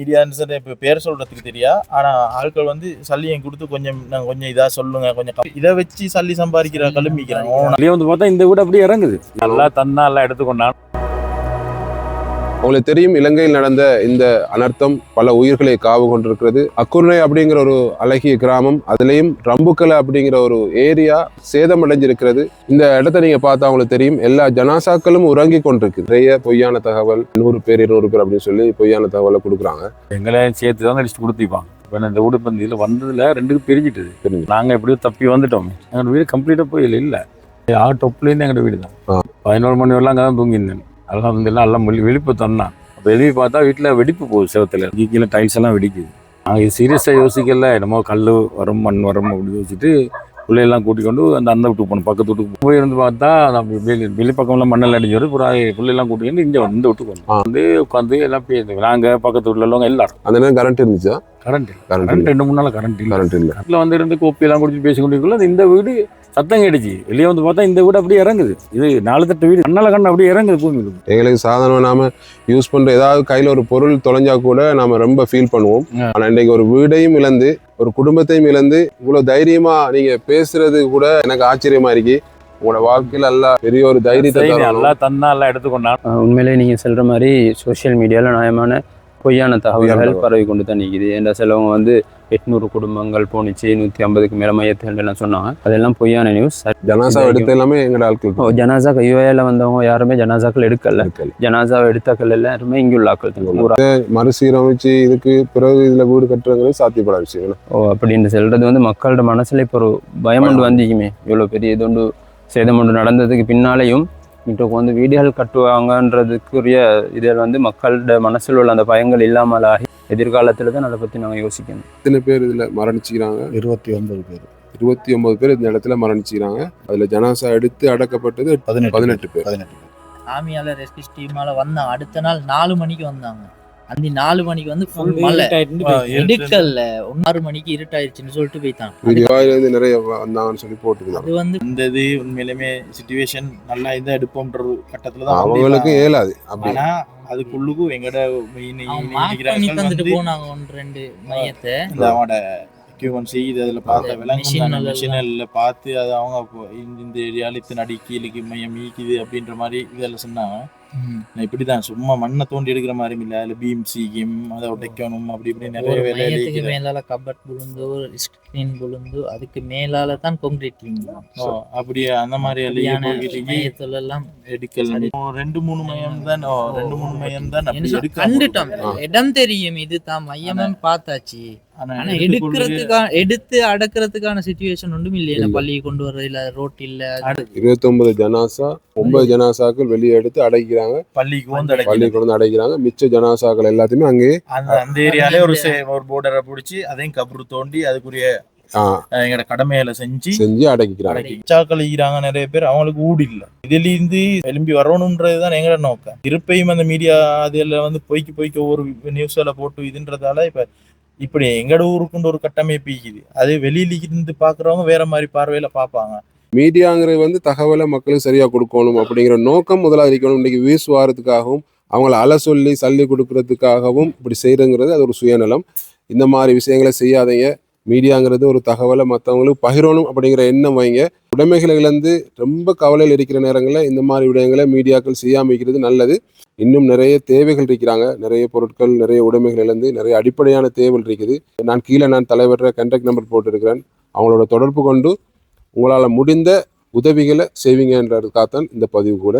மீடியான்னு இப்போ பேர் சொல்றதுக்கு தெரியா? ஆனா ஆட்கள் வந்து சல்லியை கொடுத்து கொஞ்சம் நாங்க கொஞ்சம் இதா சொல்லுங்க கொஞ்சம் இதை வச்சு சல்லி சம்பாதிக்கிற கலும்பிக்கிறாங்க வெளியே வந்து பார்த்தா இந்த வீடு அப்படியே இறங்குது. நல்லா தன்னா எல்லாம் எடுத்துக்கொண்டான் உங்களுக்கு தெரியும் இலங்கையில் நடந்த இந்த அனர்த்தம் பல உயிர்களை காவு கொண்டிருக்கிறது. அக்குர்ணை அப்படிங்கிற ஒரு அழகிய கிராமம் அதுலேயும் ரம்புக்கலை அப்படிங்கிற ஒரு ஏரியா சேதமடைஞ்சிருக்கிறது. இந்த இடத்த நீங்க பார்த்தா உங்களுக்கு தெரியும் எல்லா ஜனாசாக்களும் உறங்கி கொண்டிருக்கு நிறைய பொய்யான தகவல் நூறு பேர் இருநூறு பேர் அப்படின்னு சொல்லி பொய்யான தகவலை கொடுக்குறாங்க. எங்களையும் சேர்த்து தான் அடிச்சு கொடுத்திப்பாங்க இப்போ இந்த இப்போ இதில் வந்ததுல ரெண்டுக்கு பிரிஞ்சிட்டுது. பிரிஞ்சு. நாங்கள் எப்படியோ தப்பி வந்துட்டோம். எங்களோட வீடு கம்ப்ளீட்டாக போயில இல்லை. ஆ டொப்லேருந்து எங்களோட வீடு தான். ஆ. பதினோரு மணி வரலாம் அங்கே தான் தூங்கியிருந்தேன். அதெல்லாம் வந்து எல்லாம் எல்லாம் வெளி வெளிப்பு தந்தான். அப்போ வெளியே பார்த்தா வீட்டில் வெடிப்பு போகுது செவத்தில். கீழே டைல்ஸ் எல்லாம் வெடிக்குது. நாங்கள் சீரியஸாக யோசிக்கல. என்னமோ கல் வரும் மண் வரும் அப்படின்னு யோசிச்சுட்டு பிள்ளையெல்லாம் கூட்டிக் கொண்டு அந்த அந்த வீட்டுக்கு போனோம் பக்கத்து வீட்டுக்கு போய் இருந்து பார்த்தா வெளி வெளி பக்கம்லாம் மண்ணெல்லாம் அடிஞ்சு வருது புறா பிள்ளையெல்லாம் கூட்டிட்டு இங்கே இந்த வீட்டுக்கு. வந்தோம் வந்து உட்காந்து எல்லாம் பேசுங்க நாங்கள் பக்கத்து வீட்டில் உள்ளவங்க எல்லாரும். அந்த நேரம் கரண்ட் இருந்துச்சா? கரண்ட் கரண்ட் ரெண்டு மூணு நாள் கரண்ட் இல்லை. கரண்ட் இல்லை. வீட்டில் வந்து இருந்து கோப்பி எல்லாம் குடிச்சு பேசி கொண்டிருக்கல இந்த வீடு சத்தம் கேட்டுச்சு. வெளியே வந்து பார்த்தா இந்த வீடு அப்படியே இறங்குது. இது நாலு தட்டு வீடு. கண்ணால கண்ணு அப்படியே இறங்குது பூமி எங்களுக்கு சாதாரணமாக நாம யூஸ் பண்ற ஏதாவது கையில ஒரு பொருள் தொலைஞ்சா கூட நாம ரொம்ப ஃபீல் பண்ணுவோம். ஆ. ஆனா இன்னைக்கு ஒரு வீடையும் இழந்து ஒரு குடும்பத்தையும் இழந்து இவ்வளவு தைரியமா நீங்க பேசுறது கூட எனக்கு ஆச்சரியமா இருக்கு உங்களோட வாழ்க்கையில எல்லாம் பெரிய ஒரு தைரியத்தை தரணும். எல்லாம் தன்னா எல்லாம் எடுத்துக்கொண்டான் ஆஹ் உண்மையிலே நீங்கள் சொல்கிற மாதிரி சோஷியல் மீடியாவில் நியாயமான பொய்யான தகவல்கள் தகவல். பரவி கொண்டு தான் நிற்குது ஏன்டா சிலவங்க வந்து எட்நூறு குடும்பங்கள் போணுச்சு நூற்றி ஐம்பதுக்கு மேலே மையத்தில் சொன்னாங்க. அதெல்லாம் பொய்யான நியூஸ் ஜனாசா எடுத்த எல்லாமே எங்களோட ஆட்கள் ஓ ஜனாசா கையோயில் வந்தவங்க யாருமே ஜனாசாக்கள் எடுக்கல. ஜனாசாவை எடுத்தாக்கள் எல்லாருமே இங்கே உள்ள ஆக்கள் தான். மறுசீரமைச்சு இதுக்கு பிறகு இதுல வீடு கட்டுறதுங்கிறது சாத்தியப்படாத விஷயம்? ஓ அப்படின்னு சொல்கிறது வந்து மக்களோட மனசுல இப்போ ஒரு பயம் ஒன்று வந்துக்குமே. இவ்வளோ பெரிய இது ஒன்று சேதம் ஒன்று நடந்ததுக்கு பின்னாலேயும் இன்றைக்கு வந்து வீடுகள் கட்டுவாங்கன்றதுக்குரிய இதில் வந்து மக்களோட மனசில் உள்ள அந்த பயங்கள் இல்லாமல் ஆகி எதிர்காலத்தில் தான் அதை பற்றி நாங்கள் யோசிக்கணும். எத்தனை பேர் இதுல மரணிச்சுக்கிறாங்க? இருபத்தி ஒன்பது பேர். இருபத்தி ஒன்பது பேர் இந்த இடத்துல மரணிச்சுக்கிறாங்க. அதுல ஜனாசா எடுத்து அடக்கப்பட்டது பதினெட்டு பதினெட்டு பேர். பதினெட்டு பேர். ஆமியால ரெஸ்கியூ டீமால வந்தாங்க அடுத்த நாள் நாலு மணிக்கு வந்தாங்க. அந்த நாலு மணிக்கு வந்து ஃபுல் மழை. எடுக்கல்ல. ஆறு மணிக்கு இருட்டாயிருச்சுன்னு சொல்லிட்டு இருந்து நிறைய வந்தாங்கன்னு சொல்லி போட்டுருந்தாங்க. அது வந்து இந்த இது உண்மையிலுமே சுச்சுவேஷன் நல்லா இதாக எடுப்போம்ன்ற கட்டத்துல தான் அவங்களுக்கும் வந்து இயலாது அப்படி. ஆனா அதுக்குள்ளுக்கும் எங்கட மெயின் போனாங்க ஒன்று ரெண்டு மையத்தை. இந்த அவனோட எக்யூப்மெண்ட்ஸ் இது அதில் பார்த்த விலங்கு. மிஷினில் பார்த்து அது அவங்க இந்த இந்த ஏரியாவில் இத்தனை அடி கீழுக்கு மையம் மீக்குது அப்படின்ற மாதிரி இதெல்லாம் சொன்னாங்க. நான் இப்படி தான் சும்மா மண்ணை தோண்டி எடுக்கிற மாதிரி இல்லை. அதில் பீம் சீக்கியம் அதை உடைக்கணும் அப்படி இப்படி நிறைய ஒரு வேலை மையத்துக்கு இருக்குது. மேலால கபட் புழுந்து ஒரு ஸ்கிரீன் புழுந்து அதுக்கு மேலால தான் கான்கிரீட் ஓ, அப்படியே அந்த மாதிரி எல்லாம் எடுக்கல. ரெண்டு மூணு மையம் தான்? ஓ, ரெண்டு மூணு மையம். தான்? கண்டுட்டோம். இடம் தெரியும் இதுதான் மையமும் பார்த்தாச்சு. ஆனா எடுக்கிறதுக்கான எடுத்து அடக்கிறதுக்கான சுச்சுவேஷன் ஒன்றும் இல்லையா. இல்ல. பள்ளியை கொண்டு வர்றது இல்ல ரோட் இல்ல இருபத்தி ஒன்பது ஜனாசா ஒன்பது ஜனாசாக்கள் வெளியே எடுத்து அடைக்கிறாங்க. பள்ளிக்கு வந்து பள்ளி அடைக்கல கொண்டு வந்து அடைக்கிறாங்க. மிச்ச ஜனாசாக்கள் எல்லாத்தையுமே அங்கேயே அந்த ஏரியாலே ஒரு ஒரு போர்டரை பிடிச்சி அதையும் கபரு தோண்டி அதுக்குரிய எங்கட கடமையில செஞ்சு செஞ்சு அடக்கிக்கிறாங்க இச்சாக்கள் ஈராங்க நிறைய பேர். அவங்களுக்கு ஊடு இல்ல. இதுல இருந்து எழும்பி வரணும்ன்றதுதான் எங்கட நோக்கம். திருப்பியும் அந்த மீடியா அதுல வந்து பொய்க்கு பொய்க்கு ஒவ்வொரு நியூஸ்ல போட்டு இதுன்றதால இப்ப இப்படி எங்கட ஊருக்குன்ற ஒரு கட்டமைப்பு இருக்குது. அது வெளியில இருந்து பாக்குறவங்க வேற மாதிரி பார்வையில பாப்பாங்க மீடியாங்கிறது வந்து தகவலை மக்களுக்கு சரியாக கொடுக்கணும் அப்படிங்கிற நோக்கம் முதலாக இருக்கணும் இன்னைக்கு வியூஸ் வாரத்துக்காகவும் அவங்கள அல சொல்லி சல்லி கொடுக்கறதுக்காகவும் இப்படி செய்கிறங்கிறது அது ஒரு சுயநலம். இந்த மாதிரி விஷயங்களை செய்யாதீங்க. மீடியாங்கிறது ஒரு தகவலை மற்றவங்களுக்கு பகிரணும் அப்படிங்கிற எண்ணம் வைங்க. உடைமைகளை ரொம்ப கவலையில் இருக்கிற நேரங்களில் இந்த மாதிரி விடயங்களை மீடியாக்கள் செய்யாமிக்கிறது நல்லது. இன்னும் நிறைய தேவைகள் இருக்கிறாங்க. நிறைய பொருட்கள் நிறைய உடைமைகளிலிருந்து நிறைய அடிப்படையான தேவைகள் இருக்குது. நான் கீழே நான் தலைவர கண்டக்ட் நம்பர் போட்டிருக்கிறேன். அவங்களோட தொடர்பு கொண்டு உங்களால் முடிந்த உதவிகளை செய்வீங்கன்றதுக்காகத்தான் இந்த பதிவு கூட